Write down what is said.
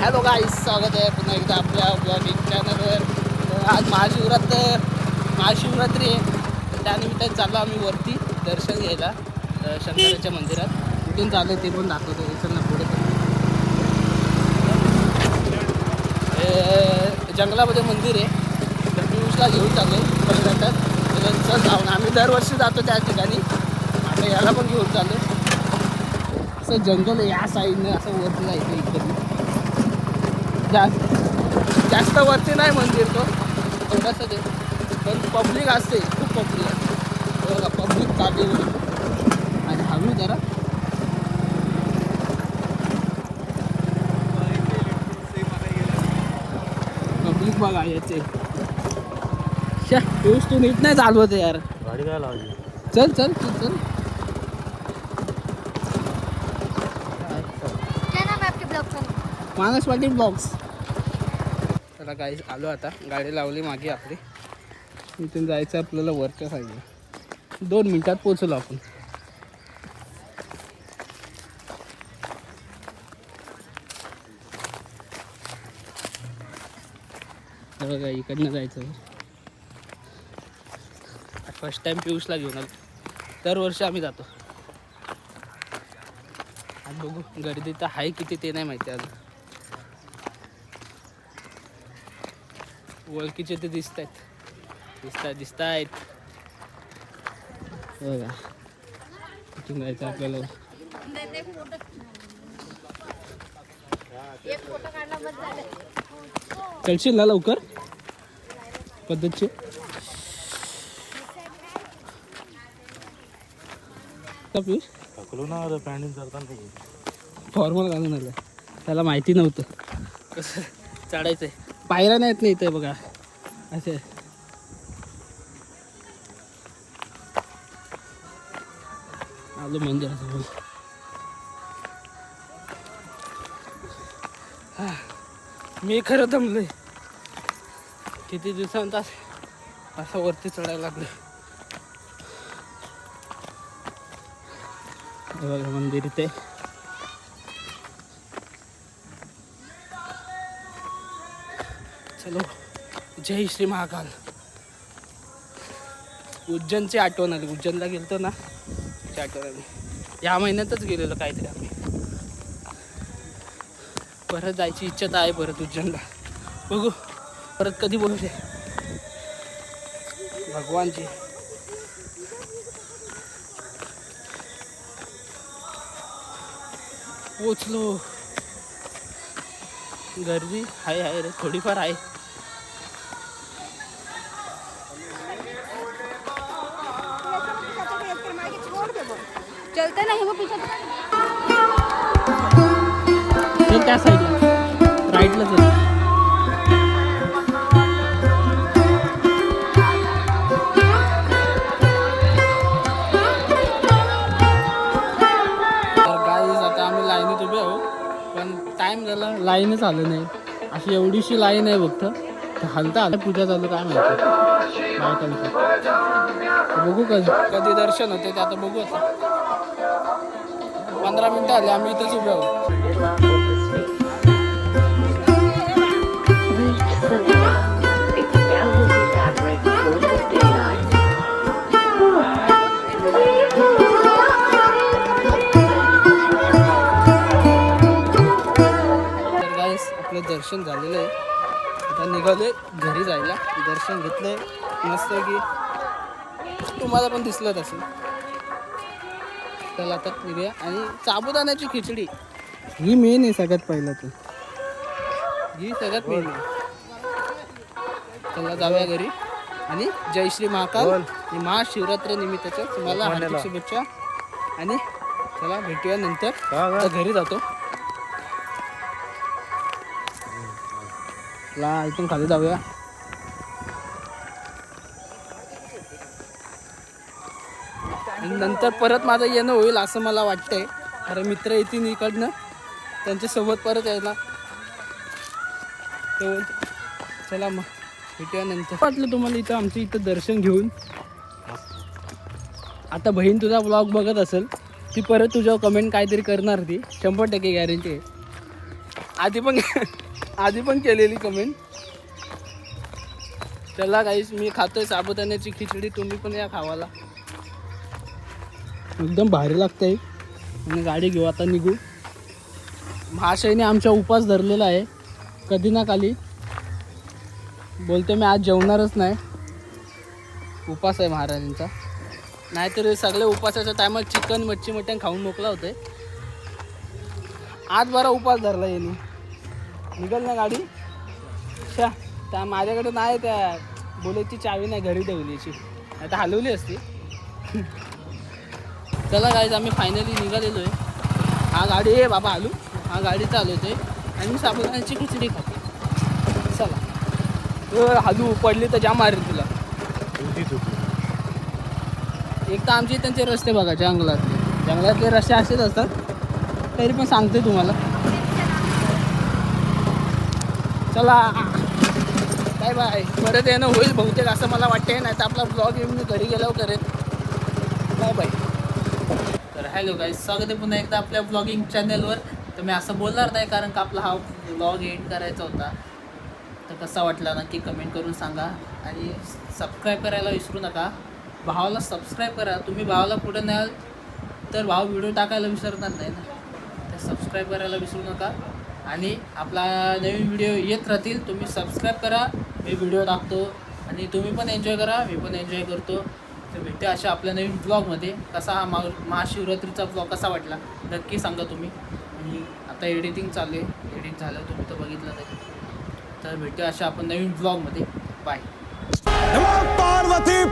Hello गाईस स्वागत आहे पुन्हा एकदा आपल्या ब्लॉगिंग चॅनलवर आज महाशिवरात्र महाशिवरात्री आहे. त्यानिमित्ताने चाललो आम्ही वरती दर्शन घ्यायला शंकराच्या मंदिरात. कुठून चाललं ते पण दाखवतो. इथं ना पुढे जंगलामध्ये मंदिर आहे. तर पियुषला घेऊन चाललो आहे पर्यटक चल जाऊन आम्ही दरवर्षी जातो त्या ठिकाणी. आता याला पण घेऊन चाललो असं जंगल आहे या साईडनं असं वरती जायचं इकडे. जास्त. जास्त वरती नाही मंदिर तो. थोडंसं ते पण पब्लिक असते. खूप पब्लिक असते बघा पब्लिक चालली आणि हळू जरा. पब्लिक बघा येते शा तू नीट नाही चालवत यार. गाडी काय लावली? चल चल तू चल क्या नाम है आपके ब्लॉग का मानस पाटील बॉक्स चला गाडी आलो आता. गाडी लावली मागे आपली. इथून जायचं आपल्याला वरच्या साईडला दोन मिनिटात पोचलो आपण. बघा इकडनं जायचं फर्स्ट टाइम पियुषला घेऊन आलो. दरवर्षी आम्ही जातो. बघू गर्दी तर आहे किती ते नाही माहिती अजून. ओळखीचे ते दिसत आहेत दिसत आहेत दिसत आहेत बघा. कुठून जायचं आपल्याला. चलशील ना लवकर? पद्धतशीर? पियुष थकलो ना अरे करताना फॉर्मल घालून आलं त्याला माहिती नव्हतं. कसं? चढायचं आहे पायऱ्या नाहीत नाही इथे बघा. असे. आलो मंदिरासमोर हा, मी खरं दमलोय. किती दिवसांत असं वरती चढायला लागलं. बघा मंदिर इथे. चलो। जय श्री महाकाल। उज्जैनची आठवण आली. उज्जैनला गेलतो ना त्याची आठवण आली या महिन्यातच गेलेलो काहीतरी आम्ही. परत जायची इच्छा तर आहे परत उज्जैनला. बघू परत कधी बोलू दे भगवानची पोचलो. गर्दी आहे आहे रे थोडीफार आहे. चलते नहीं वो पीछे ते त्या साईडला राईटलाच आहे. तर गाईज आता आम्ही लाईनीत उभे आहो पण टाइम झाला लाईनच आलं नाही. अशी एवढीशी लाईन आहे फक्त. हलता आलं पूजा चालू काय माहिती. बघू कधी. कधी दर्शन होते ते आता बघू आता. पंधरा मिनटं आले आम्ही इथेच उभे आहोत. तर आपलं दर्शन झालेलं आहे. आता निघाले घरी जायला. दर्शन घेतलंय. मस्त की. तुम्हाला पण दिसलं तसं. चला आता निघूया आणि साबुदाण्याची खिचडी. ही मेन आहे सगळ्यात पहिला तर. ही सगळ्यात मेन आहे. चला जाऊया घरी. आणि जय श्री महाकाल. आणि महाशिवरात्र निमित्ताच्या तुम्हाला हार्दिक शुभेच्छा. आणि चला भेटूया नंतर. आता घरी जातो. ला इथून खाली जाऊया. आणि नंतर परत माझं येणं होईल असं मला वाटतंय. कारण मित्र येतील इकडनं. त्यांच्यासोबत परत यायला. तो चला मग भेटूया नंतर. वाटलं तुम्हाला इथं आमचं इथं दर्शन घेऊन? आता बहीण तुझा ब्लॉग बघत असेल ती परत तुझ्यावर कमेंट काहीतरी करणार ती. शंभर टक्के गॅरंटी आहे. आधी पण आधी पण केलेली कमेंट चला काहीच मी खातोय साबुदाण्याची खिचडी तुम्ही पण या खावाला. एकदम भारी लागते आणि गाडी घेऊ आता निघू. महाशयने आमच्या उपास धरलेला आहे. कधी ना खाली बोलते मी आज जेवणारच नाही. उपास आहे महाराजांचा. नाहीतर सगळे उपासाच्या टायमात चिकन मच्छी मटण खाऊन मोकला होते आज बरा उपास धरला यांनी. निघल ना गाडी. शा त्या माझ्याकडे नाही त्या. बोलेची चावी नाही घरी ठेवलीची आता हलवली असती. चला गाईज आम्ही फायनली निघालेलो आहे हा गाडी आहे बाबा आलू. हा गाडी चालवतोय. आणि मी साबुदाण्याची खिचडी खाते. चला. अ, पडली तर जाम मारेल तुला. एक तर आमचे त्यांचे रस्ते बघा जंगलातले. जंगलातले रस्ते असेच असतात. तरी पण सांगते तुम्हाला. चला. बाय बाय परत येणं होईल बहुतेक असं मला वाटते नाही तर आपला ब्लॉग येऊन मी घरी गेल्यावर करेन. बाय बाय तर हॅलो गाईज स्वागत आहे पुन्हा एकदा आपल्या ब्लॉगिंग चॅनलवर तर मी असं बोलणार नाही कारण का आपला हा ब्लॉग एंड करायचा होता. तर कसा वाटला नक्की कमेंट करून सांगा. आणि सबस्क्राईब करायला विसरू नका. भावाला सबस्क्राईब करा. तुम्ही भावाला पुढे न्याल तर भाव व्हिडिओ टाकायला विसरणार नाही ना. तर सबस्क्राईब करायला विसरू नका. आणि आपला नवीन व्हिडिओ येत राहतील तुम्ही सबस्क्राईब करा. मी व्हिडिओ टाकतो. आणि तुम्ही पण एन्जॉय करा. मी पण एन्जॉय करतो. तर भेटूया अशा आपल्या नवीन ब्लॉगमध्ये कसा हा महाशिवरात्रीचा ब्लॉग कसा वाटला? नक्की सांगा तुम्ही. आणि आता एडिटिंग चालू आहे. एडिट झालं तुम्ही तर बघितलं तरी. तर भेटूया अशा आपण नवीन ब्लॉगमध्ये बाय पार्वती